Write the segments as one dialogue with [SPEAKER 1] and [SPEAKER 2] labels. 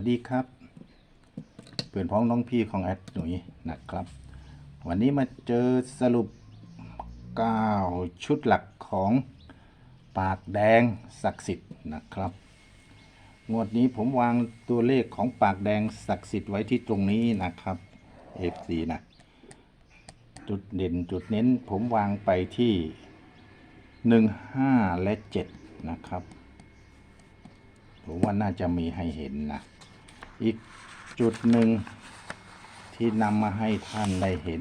[SPEAKER 1] วัสดีครับ เพื่อนพ้องน้องพี่ของแอดหนุ่ยนะครับ วันนี้มาเจอสรุป 9 ชุดหลักของปากแดงศักดิ์สิทธิ์นะครับ งวดนี้ผมวางตัวเลขของปากแดงศักดิ์สิทธิ์ไว้ที่ตรงนี้นะครับ F4 นะจุดเด่นจุดเน้นผมวางไปที่ 1 5 และ 7 นะครับผมว่าน่าจะมีให้เห็นนะ อีกจุดหนึ่งที่นำมาให้ท่านได้เห็น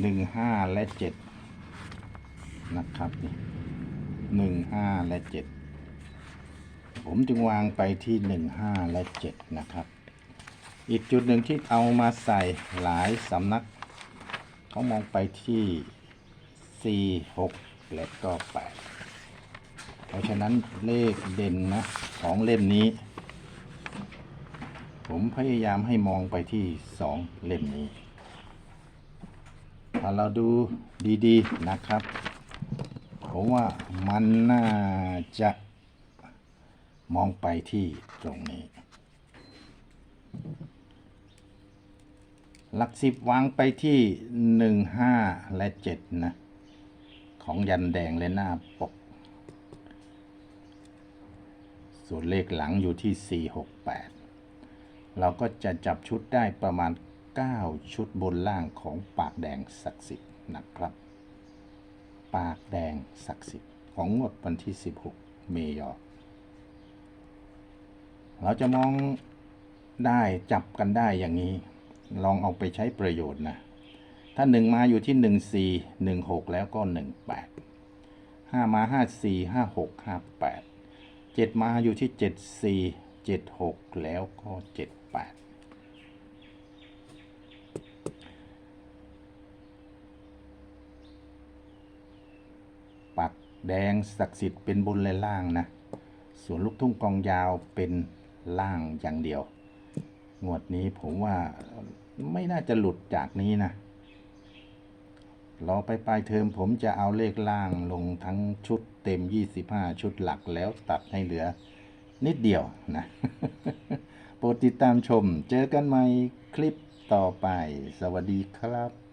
[SPEAKER 1] 15และ7นะครับนี่15และ7ผมจึงวางไปที่15และ7นะครับ อีกจุดหนึ่งที่เอามาใส่หลายสำนัก เขามองไปที่4 6และก็8เพราะฉะนั้นเลขเด่นนะของเล่มนี้ ผมพยายามให้มองไปที่สองเล่มนี้ ถ้าเราดูดีๆนะครับ ผมว่ามันน่าจะมองไปที่ตรงนี้ หลักสิบวางไปที่หนึ่งห้าและเจ็ดนะ ของยันแดงและหน้าปก ส่วนเลขหลังอยู่ที่468 เราก็จะจับชุดได้ประมาณ 9 ชุดบนล่างของปากแดงศักดิ์สิทธิ์นะครับ ปากแดงศักดิ์สิทธิ์ของงวดวันที่ 16 เมยอเราจะมองได้จับกันได้อย่างนี้ ลองเอาไปใช้ประโยชน์นะ ถ้า 1 มาอยู่ที่ 14 16 แล้วก็ 18 5 มา 54 56 58เจ็ดมาอยู่ที่เจ็ดสี่เจ็ดหกแล้วก็เจ็ดแปดปักแดงศักดิ์สิทธิ์เป็นบนและล่างนะ ส่วนลูกทุ่งกองยาวเป็นล่างอย่างเดียว งวดนี้ผมว่าไม่น่าจะหลุดจากนี้นะรอไปปลายเทอมผมจะเอาเลขล่างลงทั้งชุดเต็ม 25 ชุดหลักแล้วตัดให้เหลือนิดเดียวนะ โปรดติดตามชม เจอกันใหม่คลิปต่อไป สวัสดีครับ